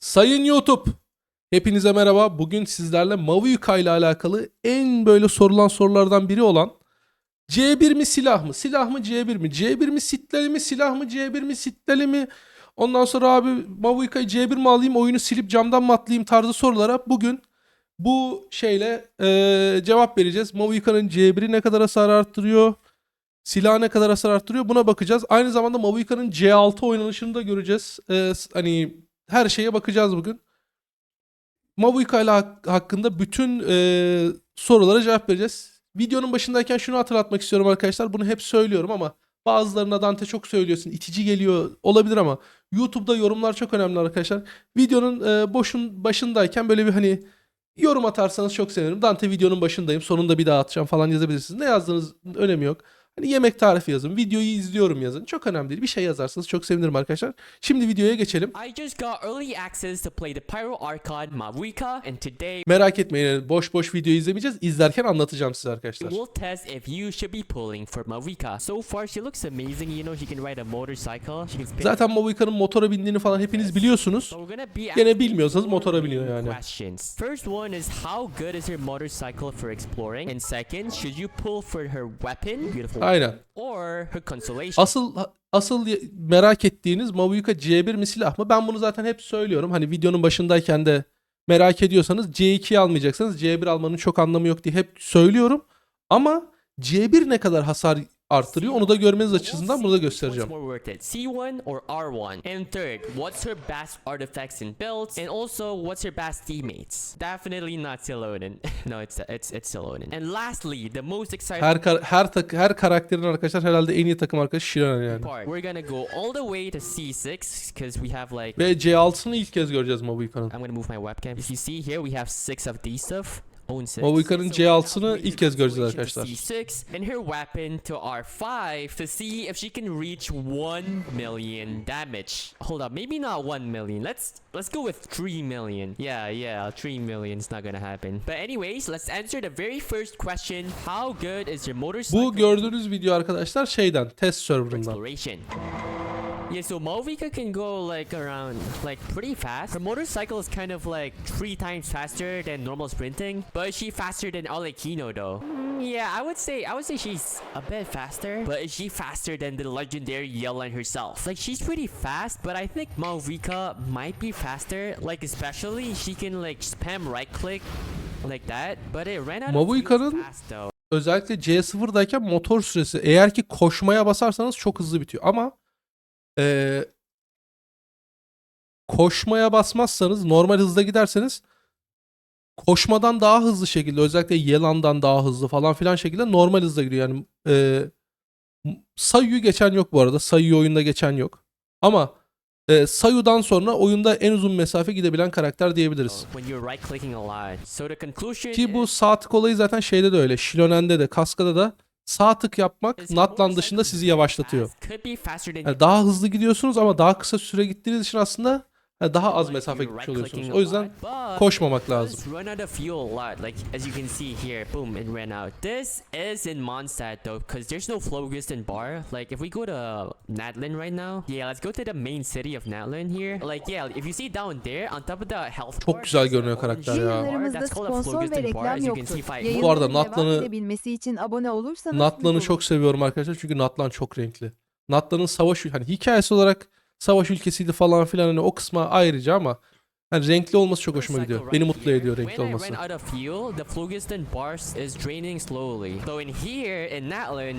Sayın YouTube, hepinize merhaba. Bugün sizlerle Maviuka ile alakalı en böyle sorulan sorulardan biri olan C1 mi silah mı? Silah mı C1 mi? C1 mi sitleli mi? Silah mı C1 mi sitleli mi? Ondan sonra abi Maviuka'yı C1 mi alayım oyunu silip camdan mı atlayayım tarzı sorulara bugün bu şeyle eee, cevap vereceğiz. Maviuka'nın C1'i ne kadar hasar arttırıyor? Silah ne kadar hasar arttırıyor? Buna bakacağız. Aynı zamanda Maviuka'nın C6 oynanışını da göreceğiz. Eee, s- hani her şeye bakacağız bugün. Maviuka ile hak- hakkında bütün eee, sorulara cevap vereceğiz. Videonun başındayken şunu hatırlatmak istiyorum arkadaşlar. Bunu hep söylüyorum ama bazılarına Dante çok söylüyorsun. itici geliyor olabilir ama YouTube'da yorumlar çok önemli arkadaşlar. Videonun eee, boşun başındayken böyle bir hani yorum atarsanız çok sevinirim. Dante videonun başındayım. Sonunda bir daha atacağım falan yazabilirsiniz. Ne yazdığınız önemi yok. Hani yemek tarifi yazın. Videoyu izliyorum yazın. Çok önemli değil. Bir şey yazarsanız çok sevinirim arkadaşlar. Şimdi videoya geçelim. I just got early access to play the Pyro Archon Mavuika, and today Merak etmeyin. Boş boş video izlemeyeceğiz. İzlerken anlatacağım size arkadaşlar. we'll test if you should be pulling for Mavuika. So far, she looks amazing. You know, she can ride a motorcycle. She can spin. Zaten Mavuika'nın motora bindiğini falan hepiniz biliyorsunuz. So we're gonna be Gene bilmiyorsanız motora biniyor yani. Questions. First one is how good is her motorcycle for exploring, and second, should you pull for her weapon, beautiful, Aynen. Asıl asıl merak ettiğiniz Mavuika C1 mi silah mı? Ben bunu zaten hep söylüyorum. Hani videonun başındayken de merak ediyorsanız C2'yi almayacaksanız C1 almanın çok anlamı yok diye hep söylüyorum. Ama C1 ne kadar hasar arttırıyor onu da görmeniz açısından bunu da göstereceğim. What's more worth it, C1 or R1? And third, what's her best artifacts and builds? And also, what's her best teammates? Definitely not Silonen. no, it's it's it's Silonen. And lastly, the most exciting Her kar- her tak her karakterin arkadaşlar herhalde en iyi takım arkadaşı Shiran yani. part. We're gonna go all the way to C6 because we have like. Ve C6'sını ilk kez göreceğiz Mavuika'nın. I'm gonna move my webcam. If you see here, we have six of these stuff. Have C6'sını raised ilk kez göreceğiz arkadaşlar. to C6 and her weapon to R5 to see if she can reach 1 million damage. Hold up, maybe not 1 million. Let's let's go with 3 million. Yeah, yeah, 3 million's not gonna happen. But anyways, let's answer the very first question. How good is your motorcycle Bu gördüğünüz video arkadaşlar şeyden test serverından. exploration? Yeah, so Malvika can go like around like pretty fast. Her motorcycle is kind of like three times faster than normal sprinting, but is she faster than Alekino though? Mm, yeah, I would say I would say she's a bit faster, but is she faster than the legendary Yellen herself? Like she's pretty fast, but I think Malvika might be faster. Like especially she can like spam right click like that, but it ran out of Mavuika'nın- fuel fast though. Özellikle C0'dayken motor süresi eğer ki koşmaya basarsanız çok hızlı bitiyor ama eee, koşmaya basmazsanız normal hızda giderseniz koşmadan daha hızlı şekilde özellikle Yelan'dan daha hızlı falan filan şekilde normal hızda gidiyor. Yani eee Sayu'yu geçen yok bu arada. Sayu'yu oyunda geçen yok. Ama eee Sayu'dan sonra oyunda en uzun mesafe gidebilen karakter diyebiliriz. Ki bu tık olayı zaten şeyde de öyle. Shilonen'de de Kaska'da da sağ tık yapmak Natlan dışında sizi yavaşlatıyor. Yani daha hızlı gidiyorsunuz ama daha kısa süre gittiğiniz için aslında daha az mesafe gitmiş oluyorsunuz. O yüzden koşmamak lazım. does run out of fuel a lot. Like as you can see here, boom, it ran out. This is in Mondstadt though, because there's no Flogist and Bar. Like if we go to Natlin right now, yeah, let's go to the main city of Natlin here. Like yeah, if you see down there on top of the health Çok bar, güzel görünüyor karakter ya. That's called a sponsor Flogist ve and Bar. reklam As you can see Bu arada Natlan'ı- edebilmesi için abone olursanız Natlan'ı çok seviyorum arkadaşlar çünkü Natlan çok renkli. Natlan'ın savaş hani hikayesi olarak savaş ülkesiydi falan filan hani o kısma ayrıca ama hani renkli olması çok hoşuma gidiyor. Beni mutlu ediyor renkli olması.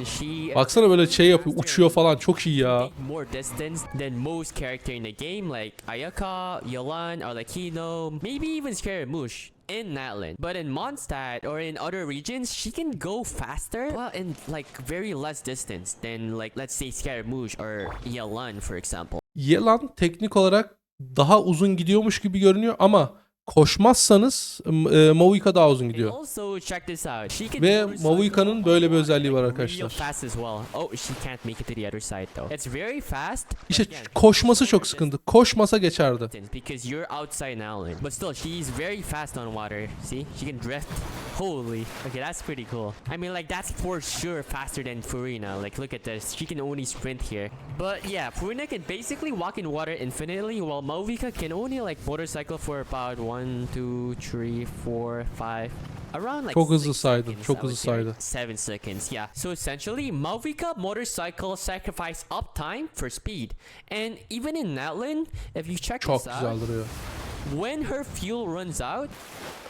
she Baksana böyle şey yapıyor, uçuyor falan çok iyi ya. take more distance than most character in the game, like Ayaka, Yolan, Arlecchino, maybe even Scaramouche in Natlin. But in Mondstadt or in other regions, she can go faster, but in like very less distance than like let's say Scaramouche or Yolan, for example. Yelan teknik olarak daha uzun gidiyormuş gibi görünüyor ama koşmazsanız e, Mavuika daha uzun gidiyor. Ve Mavuika'nın böyle bir özelliği var arkadaşlar. Oh. İşte koşması çok sıkıntı. Koşmasa geçerdi. Holy. Okay, that's pretty cool. I mean, like that's for sure faster than Furina. Like, look at this. She can only sprint here. But yeah, Furina can basically walk in water infinitely, while Movika can only like motorcycle for about one, two, three, four, five. Around like Çok hızlı saydı, seconds, çok hızlı saydı. Seven seconds, yeah. So essentially, Mavica motorcycle sacrifice uptime for speed. And even in Natlan, if you check Çok this out, when her fuel runs out,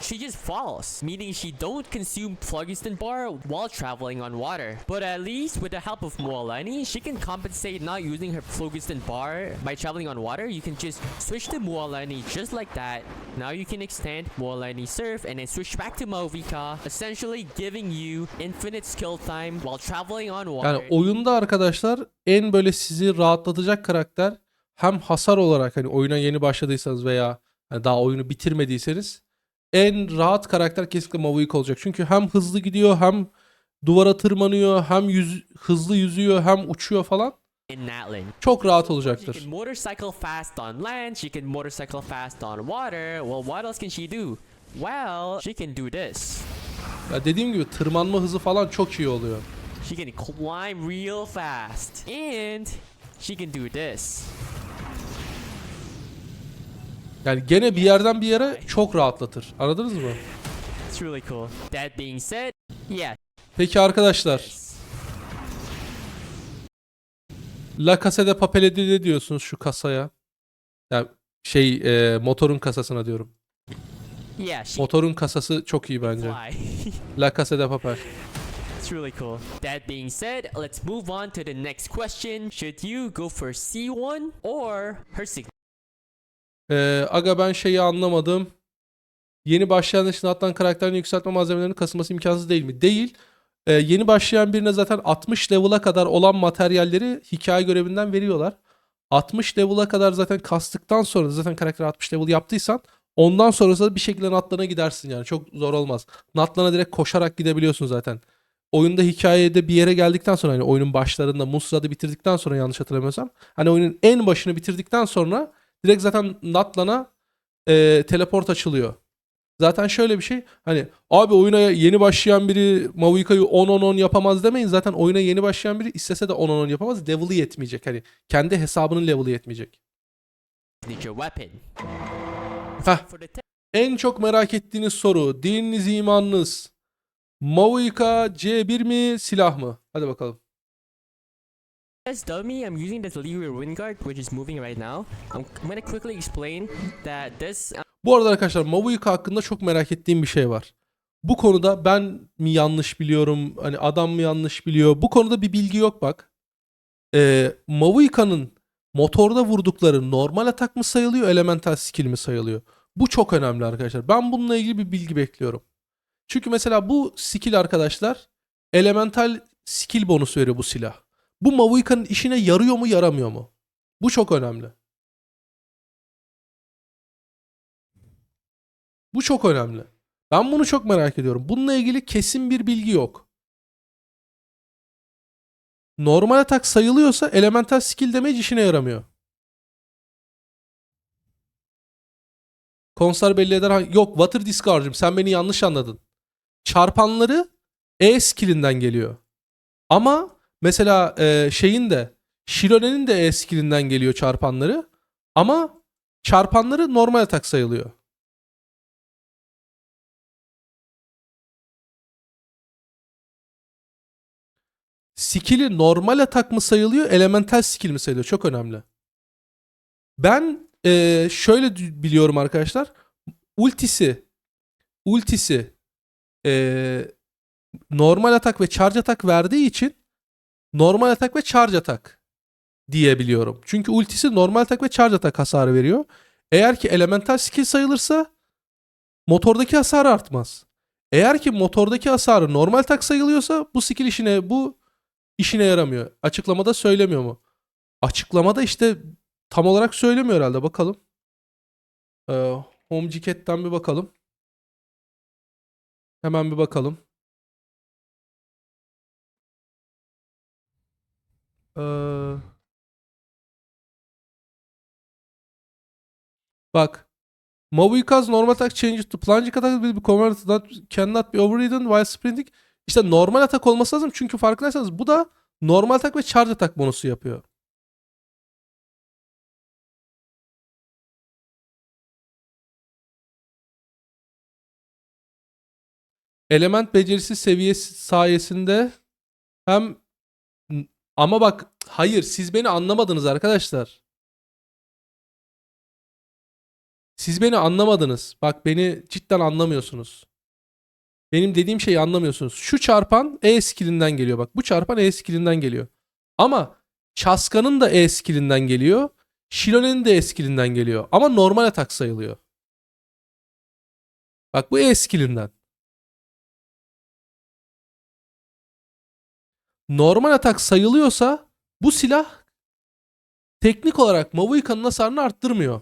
she just falls, meaning she don't consume phlogiston bar while traveling on water. But at least with the help of Mualani, she can compensate not using her phlogiston bar by traveling on water. You can just switch to Mualani just like that. Now you can extend Mualani surf and then switch back to Movika, essentially giving you infinite skill time while traveling on water. Yani oyunda arkadaşlar en böyle sizi rahatlatacak karakter hem hasar olarak hani oyuna yeni başladıysanız veya hani daha oyunu bitirmediyseniz en rahat karakter kesinlikle Mavuik olacak. Çünkü hem hızlı gidiyor hem duvara tırmanıyor hem yüz, hızlı yüzüyor hem uçuyor falan. Çok rahat She can olacaktır. motorcycle fast on land, she can motorcycle fast on water. Well, what else can she do? Well, she can do this. Ya dediğim gibi tırmanma hızı falan çok iyi oluyor. She can climb real fast. And she can do this. Yani gene bir yerden bir yere çok rahatlatır. Anladınız mı? It's really cool. That being said, yeah. Peki arkadaşlar La Casa de Papel'e ne diyorsunuz şu kasaya? Ya şey e, motorun kasasına diyorum. Yeah, she Motorun kasası çok iyi bence. La Casa de Papel. it's really cool. That being said, let's move on to the next question. Should you go for C1 or her signature? Ee, aga ben şeyi anlamadım. Yeni başlayan için atlan karakterini yükseltme malzemelerini kasılması imkansız değil mi? Değil. Ee, yeni başlayan birine zaten 60 level'a kadar olan materyalleri hikaye görevinden veriyorlar. 60 level'a kadar zaten kastıktan sonra zaten karakter 60 level yaptıysan ondan sonrası da bir şekilde Natlan'a gidersin yani. Çok zor olmaz. Natlan'a direkt koşarak gidebiliyorsun zaten. Oyunda hikayede bir yere geldikten sonra hani oyunun başlarında Musra'da bitirdikten sonra yanlış hatırlamıyorsam hani oyunun en başını bitirdikten sonra direkt zaten Natlan'a e, teleport açılıyor. Zaten şöyle bir şey hani abi oyuna yeni başlayan biri Mavuika'yı 10-10-10 yapamaz demeyin. Zaten oyuna yeni başlayan biri istese de 10-10-10 yapamaz. Level'ı yetmeyecek. Hani kendi hesabının level'ı yetmeyecek. Heh. En çok merak ettiğiniz soru. Dininiz, imanınız. Mavuika C1 mi silah mı? Hadi bakalım. As dummy, I'm using this Leroy Wingard, which is moving right now. I'm, gonna quickly explain that this Bu arada arkadaşlar Mavuika hakkında çok merak ettiğim bir şey var. Bu konuda ben mi yanlış biliyorum? Hani adam mı yanlış biliyor? Bu konuda bir bilgi yok bak. Ee, Mavuika'nın motorda vurdukları normal atak mı sayılıyor, elemental skill mi sayılıyor? Bu çok önemli arkadaşlar. Ben bununla ilgili bir bilgi bekliyorum. Çünkü mesela bu skill arkadaşlar elemental skill bonus veriyor bu silah. Bu Mavuika'nın işine yarıyor mu, yaramıyor mu? Bu çok önemli. Bu çok önemli. Ben bunu çok merak ediyorum. Bununla ilgili kesin bir bilgi yok. Normal atak sayılıyorsa elemental skill damage işine yaramıyor. Konsar belli eder. Yok Water Discard'cım sen beni yanlış anladın. Çarpanları E skillinden geliyor. Ama mesela e, şeyin de Shirone'nin de E skillinden geliyor çarpanları. Ama çarpanları normal atak sayılıyor. skill'i normal atak mı sayılıyor, elemental skill mi sayılıyor? Çok önemli. Ben eee, şöyle biliyorum arkadaşlar. Ultisi ultisi eee, normal atak ve charge atak verdiği için normal atak ve charge atak diyebiliyorum. Çünkü ultisi normal atak ve charge atak hasarı veriyor. Eğer ki elemental skill sayılırsa motordaki hasar artmaz. Eğer ki motordaki hasarı normal atak sayılıyorsa bu skill işine bu işine yaramıyor. Açıklamada söylemiyor mu? Açıklamada işte tam olarak söylemiyor herhalde. Bakalım. Ee, Home Jacket'ten bir bakalım. Hemen bir bakalım. Ee, bak. Mavuikaz normal attack changes to plunging attack will be converted that cannot be overridden while sprinting. İşte normal atak olması lazım çünkü farkındaysanız bu da normal atak ve charge atak bonusu yapıyor. Element becerisi seviyesi sayesinde hem ama bak hayır siz beni anlamadınız arkadaşlar. Siz beni anlamadınız. Bak beni cidden anlamıyorsunuz. Benim dediğim şeyi anlamıyorsunuz. Şu çarpan E skillinden geliyor bak. Bu çarpan E skillinden geliyor. Ama Chaska'nın da E skillinden geliyor. Shirone'nin de E skillinden geliyor. Ama normal atak sayılıyor. Bak bu E skillinden. Normal atak sayılıyorsa bu silah teknik olarak Mavuika'nın hasarını arttırmıyor.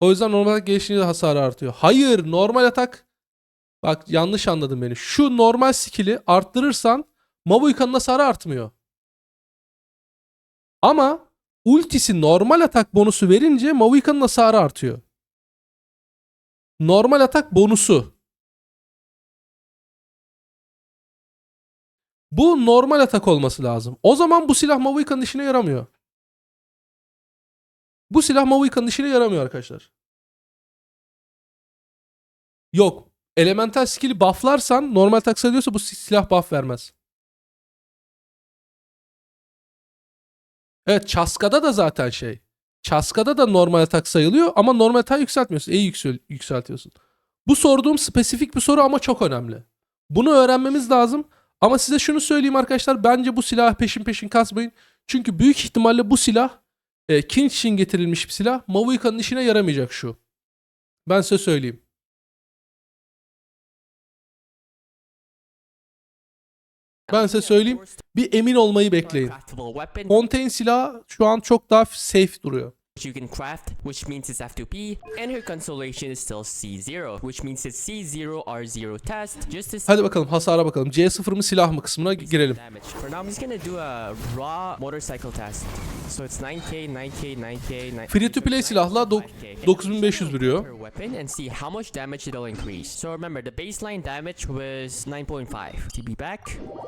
O yüzden normal atak gelişince de hasarı artıyor. Hayır normal atak bak yanlış anladın beni. Şu normal skill'i arttırırsan Mavuika'nın hasarı artmıyor. Ama ultisi normal atak bonusu verince Mavuika'nın hasarı artıyor. Normal atak bonusu. Bu normal atak olması lazım. O zaman bu silah Mavuika'nın işine yaramıyor. Bu silah Mavuika'nın işine yaramıyor arkadaşlar. Yok. Elemental skill'i bufflarsan normal atak sayılıyorsa bu silah buff vermez. Evet Chaska'da da zaten şey. Chaska'da da normal atak sayılıyor ama normal atak yükseltmiyorsun. İyi yüksel yükseltiyorsun. Bu sorduğum spesifik bir soru ama çok önemli. Bunu öğrenmemiz lazım. Ama size şunu söyleyeyim arkadaşlar. Bence bu silahı peşin peşin kasmayın. Çünkü büyük ihtimalle bu silah e, King için getirilmiş bir silah. Mavuika'nın işine yaramayacak şu. Ben size söyleyeyim. Ben size söyleyeyim. Bir emin olmayı bekleyin. Fontaine silahı şu an çok daha safe duruyor. Which you can craft, which means it's F2P, and her consolation is still C0, which means it's C0 R0 test, just see Hadi bakalım hasara bakalım. C0 mı silah mı kısmına girelim. damage. For now, I'm just gonna do a raw motorcycle test. So it's 9k, 9k, 9k, 9 Free to play silahla dok- 9500 vuruyor. Weapon and see how much damage it'll increase. So remember, the baseline damage was 9.5. TB back.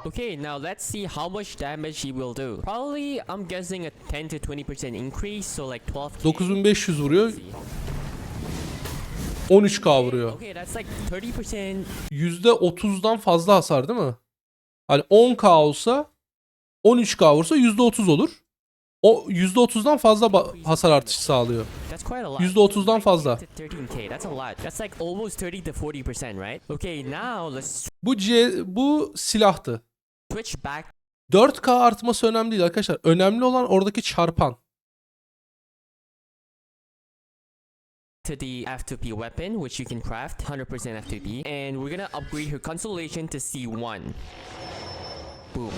Okay, now let's see how much damage he will do. Probably, I'm guessing a 10 to 20% increase, so like 12k. 9500 vuruyor. 13k vuruyor. Okay, that's like 30% %30'dan fazla hasar değil mi? Hani 10k olsa 13k vursa %30 olur. O %30'dan fazla hasar artışı sağlıyor. That's quite a lot. %30'dan fazla. 13k, that's a lot. That's like almost 30 to 40%, right? Okay, now let's Bu C bu silahtı. switch back 4k artması önemli değil arkadaşlar. Önemli olan oradaki çarpan. to the F2P weapon, which you can craft 100% F2P, and we're gonna upgrade her consolation to C1. Boom.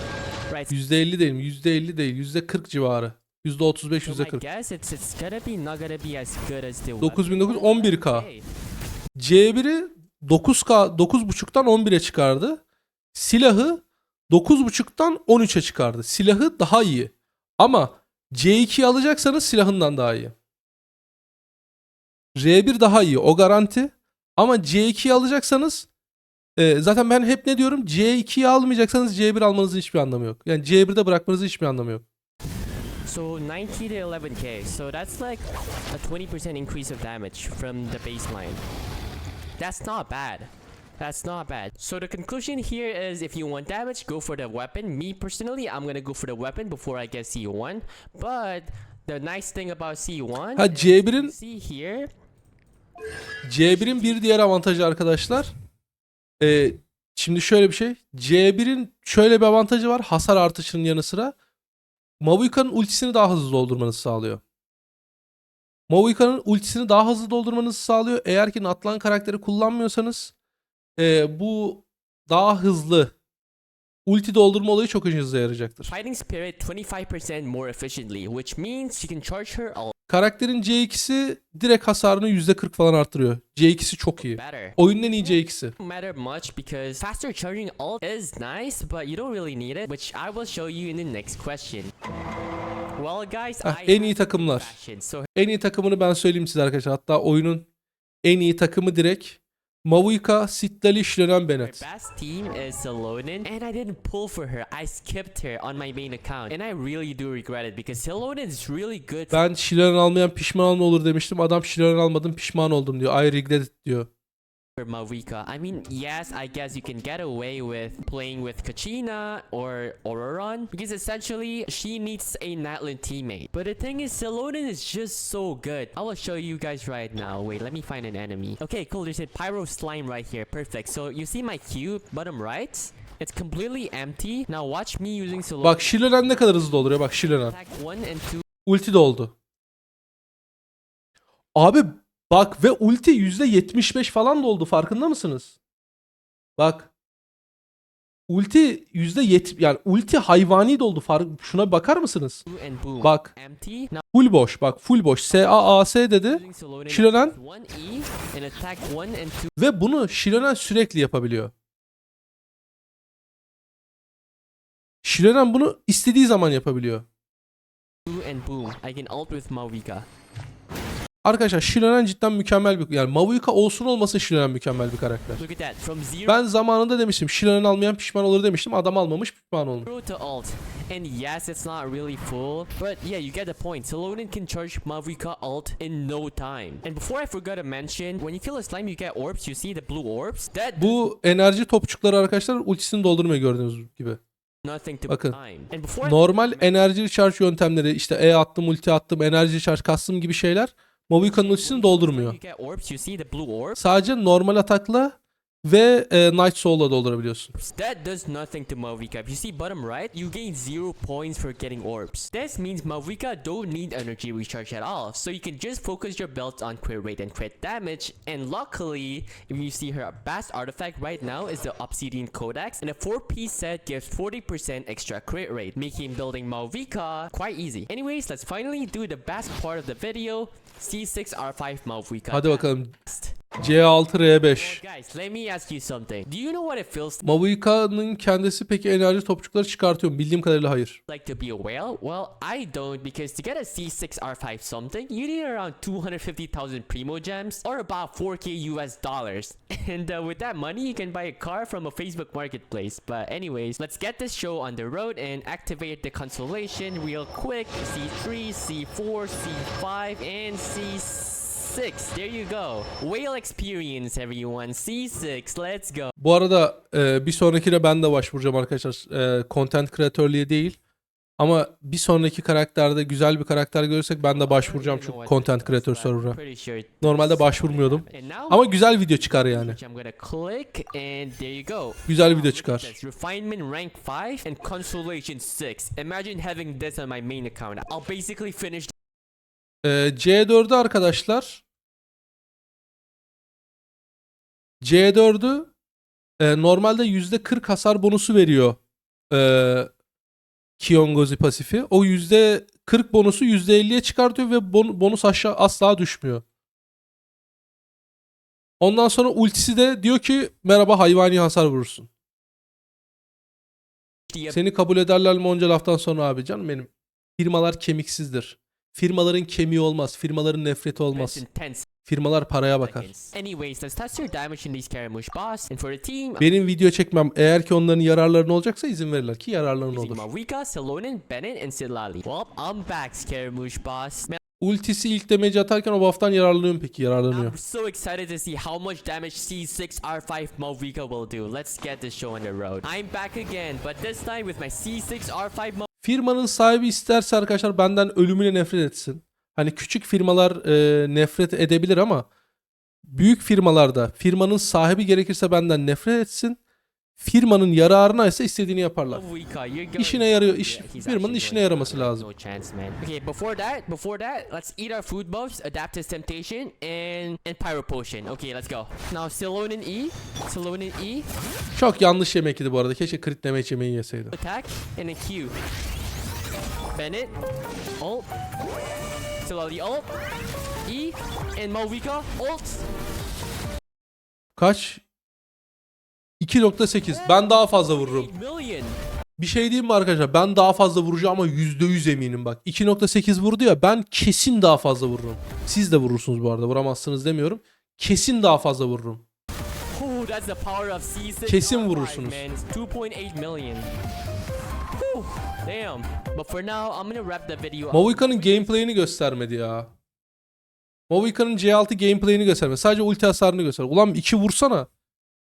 Right. %50 değil mi? %50 değil. %40 civarı. %35, So my %40. guess it's it's gonna be not gonna be as good as the 9900 weapon. 11k. Okay. C1'i 9K 9.5'tan 11'e çıkardı. Silahı 9.5'tan 13'e çıkardı. Silahı daha iyi. Ama C2'yi alacaksanız silahından daha iyi. R1 daha iyi o garanti. Ama C2'yi alacaksanız e, zaten ben hep ne diyorum C2'yi almayacaksanız C1 almanızın hiçbir anlamı yok. Yani C1'de bırakmanızın hiçbir anlamı yok. So 9k to 11k. So that's like a 20% increase of damage from the baseline. That's not bad. That's not bad. So the conclusion here is if you want damage, go for the weapon. Me personally, I'm gonna go for the weapon before I get C1. But the nice thing about C1 Ha is you C1'in see here C1'in bir diğer avantajı arkadaşlar. Ee, şimdi şöyle bir şey. C1'in şöyle bir avantajı var. Hasar artışının yanı sıra. Mavuika'nın ultisini daha hızlı doldurmanızı sağlıyor. Mavuika'nın ultisini daha hızlı doldurmanızı sağlıyor. Eğer ki Natlan karakteri kullanmıyorsanız ee, bu daha hızlı ulti doldurma olayı çok işinize yarayacaktır. Fighting Spirit 25% more efficiently, which means you can charge her a Karakterin C2'si direkt hasarını %40 falan arttırıyor. C2'si çok iyi. Oyunun en iyi C2'si. Don't matter much because faster charging ult is nice, but you don't really need it, which I will show you in the next question. Well, guys, Heh, I en iyi takımlar. So En iyi takımını ben söyleyeyim size arkadaşlar. Hatta oyunun en iyi takımı direkt Mavuika, Sitlali, Şilenan, My Bennett. best team is Salonen, and I didn't pull for her. I skipped her on my main account, and I really do regret it because Salonen is really good Ben Şilenan almayan pişman olur demiştim. Adam Şilenan almadım pişman oldum diyor. I regret it diyor. For Mavuika. I mean, yes, I guess you can get away with playing with Kachina or Auroron because essentially she needs a Natlin teammate. But the thing is, Salonen is just so good. I will show you guys right now. Wait, let me find an enemy. Okay, cool. There's a Pyro Slime right here. Perfect. So you see my cube bottom right? It's completely empty. Now watch me using Salonen. Bak Şilenan ne kadar hızlı dolduruyor. Bak Şilenan. Attack 1 and 2 Ulti doldu. Abi bak ve ulti %75 falan doldu. Farkında mısınız? Bak. Ulti %70 yani ulti hayvani doldu. Fark, şuna bakar mısınız? Bak. Full boş. Bak full boş. Dedi. Şilenan. 1E and attack 1 and 2 Ve bunu Şilenan sürekli yapabiliyor. Şilenan bunu istediği zaman yapabiliyor. Arkadaşlar Şilenan cidden mükemmel bir yani Mavuika olsun olmasın Şilenan mükemmel bir karakter. Ben zamanında demiştim Şilenan almayan pişman olur demiştim. Adam almamış pişman olmuş. And yes, it's not really full, but yeah, you get the point. Salonen can charge Mavuika ult in no time. And before I forgot to mention, when you kill a slime, you get orbs. You see the blue orbs? That Bu enerji topçukları arkadaşlar ultisini doldurmuyor gördüğünüz gibi. Bakın. Normal enerji charge yöntemleri işte E attım, ulti attım, enerji charge kastım gibi şeyler Mavuika'nın ultisini doldurmuyor. you get orbs, you see the blue orbs? Sadece normal atakla ve e, Night Soul'la doldurabiliyorsun. That does nothing to Mavuika. If you see bottom right, you gain zero points for getting orbs. This means Mavuika don't need energy recharge at all, so you can just focus your builds on crit rate and crit damage. And luckily, if you see her best artifact right now is the Obsidian Codex, and a 4-piece set gives 40% extra crit rate, making building Mavuika quite easy. Anyways, let's finally do the best part of the video, C6R5 Mavuika. Hadi bakalım Next. C6 R5. Guys, let me ask you something. Do you know what it feels Mavuika'nın kendisi peki enerji topçukları çıkartıyor mu? Bildiğim kadarıyla hayır. like to be a whale? Well, I don't because to get a C6R5 something, you need around 250,000 Primo gems or about 4k US dollars. And uh, with that money, you can buy a car from a Facebook marketplace. But anyways, let's get this show on the road and activate the consolation real quick. C3, C4, C5, and C6. There you go. Whale experience, everyone. C6, let's go. Bu arada e, bir sonrakine ben de başvuracağım arkadaşlar. E, content kreatörlüğe değil. Ama bir sonraki karakterde güzel bir karakter görürsek ben de başvuracağım şu content creator server'a. Normalde başvurmuyordum. Ama güzel video çıkar yani. Güzel video çıkar. Refinement rank 5 and consolation 6. Imagine having this on my main account. I'll basically finish E, C4'ü arkadaşlar C4'ü e, normalde %40 hasar bonusu veriyor. E, Kiongozi pasifi. O %40 bonusu %50'ye çıkartıyor ve bon- bonus aşağı asla düşmüyor. Ondan sonra ultisi de diyor ki merhaba hayvani hasar vurursun. Seni kabul ederler mi onca laftan sonra abi canım benim. Firmalar kemiksizdir. Firmaların kemiği olmaz. Firmaların nefreti olmaz. in 10 Firmalar paraya bakar. damage team, Benim video çekmem eğer ki onların yararlarına olacaksa izin verirler ki yararlarına olur. Ultisi ilk demeci atarken o buff'tan yararlanıyor mu peki? Yararlanıyor. I'm so excited to see how much damage C6R5 Mavuika will do. Let's get this show on the road. I'm back again, but this time with my C6R5 Firmanın sahibi isterse arkadaşlar benden ölümüne nefret etsin. Hani küçük firmalar e, nefret edebilir ama büyük firmalarda firmanın sahibi gerekirse benden nefret etsin. firmanın yararına ise istediğini yaparlar. İşine yarıyor. iş, firmanın işine yaraması lazım. Okay, before that, before that, let's eat our food buffs, adapt to temptation, and and pyro potion. Okay, let's go. Now Stallone in E, Stallone in E, Çok yanlış yemek yedi bu arada. Keşke crit damage yemeği yeseydi. attack, and then Q. Bennett, ult, Stallone ult, E, and Mavuika ult. Kaç? 2.8. Ben daha fazla vururum. 8 million. Bir şey diyeyim mi arkadaşlar? Ben daha fazla vuracağım ama %100 eminim bak. 2.8 vurdu ya ben kesin daha fazla vururum. Siz de vurursunuz bu arada. Vuramazsınız demiyorum. Kesin daha fazla vururum. That's the power of C6. Kesin R5, vurursunuz. Man, It's 2.8 million. Whew, damn. But for now, I'm gonna wrap the video up. Mavuika'nın gameplay'ini göstermedi ya. Mavuika'nın C6 gameplay'ini göstermedi. Sadece ulti hasarını göster. Ulan 2 vursana.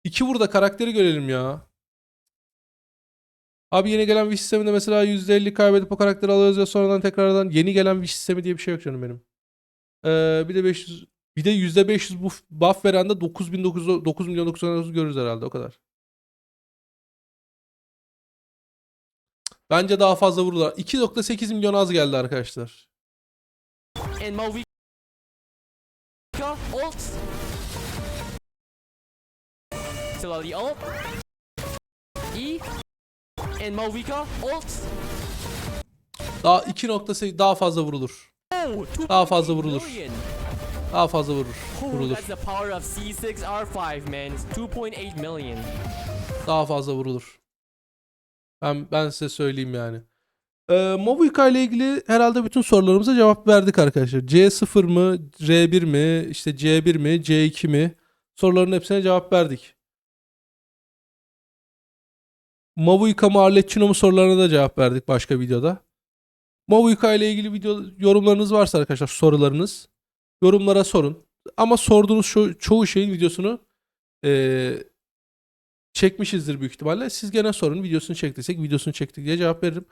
2 vur da karakteri görelim ya. Abi yeni gelen wish sisteminde mesela %50 kaybedip o karakteri alıyoruz ya sonradan tekrardan yeni gelen wish sistemi diye bir şey yok canım benim. Ee, bir de 500 bir de %500 buff, buff veren de 9900 9 milyon 900 görürüz herhalde o kadar. Bence daha fazla vururlar. 2.8 milyon az geldi arkadaşlar. Slowly ult. E. And Mavuika ult. Daha 2.8 daha fazla vurulur. Oh, Daha fazla 2.8 vurulur. Daha fazla vurur. Oh, Vurulur. that's the power of C6 R5, man. It's 2.8 million. Daha fazla vurulur. Ben ben size söyleyeyim yani. Ee, Movuika ile ilgili herhalde bütün sorularımıza cevap verdik arkadaşlar. C0 mı, R1 mi, işte C1 mi, C2 mi? Soruların hepsine cevap verdik. Mavuika mı, Arlecchino mu sorularına da cevap verdik başka videoda. Mavuika ile ilgili video yorumlarınız varsa arkadaşlar sorularınız yorumlara sorun. Ama sorduğunuz ço- çoğu şeyin videosunu eee çekmişizdir büyük ihtimalle. Siz gene sorun. Videosunu çektiysek videosunu çektik diye cevap veririm.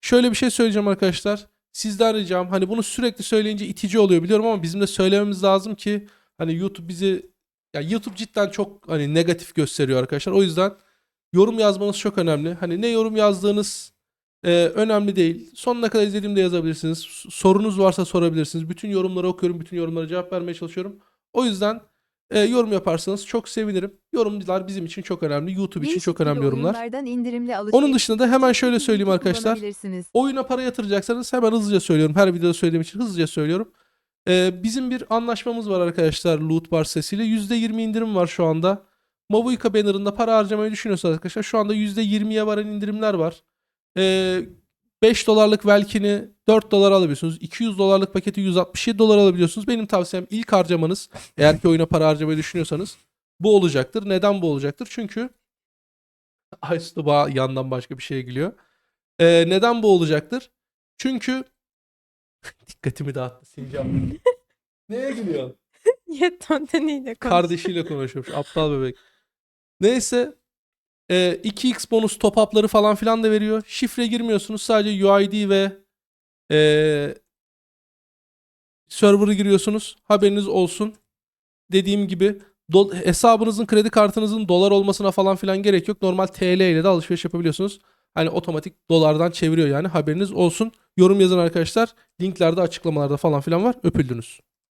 Şöyle bir şey söyleyeceğim arkadaşlar. Sizden ricam hani bunu sürekli söyleyince itici oluyor biliyorum ama bizim de söylememiz lazım ki hani YouTube bizi ya YouTube cidden çok hani negatif gösteriyor arkadaşlar. O yüzden yorum yazmanız çok önemli. Hani ne yorum yazdığınız e, önemli değil. Sonuna kadar izlediğimde yazabilirsiniz. Sorunuz varsa sorabilirsiniz. Bütün yorumları okuyorum. Bütün yorumlara cevap vermeye çalışıyorum. O yüzden e, yorum yaparsanız çok sevinirim. Yorumlar bizim için çok önemli. YouTube için çok önemli yorumlar. indirimli Onun dışında da hemen şöyle söyleyeyim arkadaşlar. Oyuna para yatıracaksanız hemen hızlıca söylüyorum. Her videoda söylediğim için hızlıca söylüyorum. Ee, bizim bir anlaşmamız var arkadaşlar Loot Bar sesiyle. %20 indirim var şu anda. Mavuika bannerında para harcamayı düşünüyorsanız arkadaşlar şu anda %20'ye varan indirimler var. Ee, 5 dolarlık Velkin'i 4 dolar alabiliyorsunuz. 200 dolarlık paketi 167 dolar alabiliyorsunuz. Benim tavsiyem ilk harcamanız eğer ki oyuna para harcamayı düşünüyorsanız bu olacaktır. Neden bu olacaktır? Çünkü Aysu bağ yandan başka bir şeye gülüyor. Ee, neden bu olacaktır? Çünkü dikkatimi dağıttı Sincan. Neye gülüyorsun? Yetanteniyle konuş. Kardeşiyle konuşuyormuş. Aptal bebek. Neyse. E, 2x bonus top up'ları falan filan da veriyor. Şifre girmiyorsunuz. Sadece UID ve e, server'ı giriyorsunuz. Haberiniz olsun. Dediğim gibi do- hesabınızın kredi kartınızın dolar olmasına falan filan gerek yok. Normal TL ile de alışveriş yapabiliyorsunuz. Hani otomatik dolardan çeviriyor yani haberiniz olsun. Yorum yazın arkadaşlar. Linklerde açıklamalarda falan filan var. Öpüldünüz.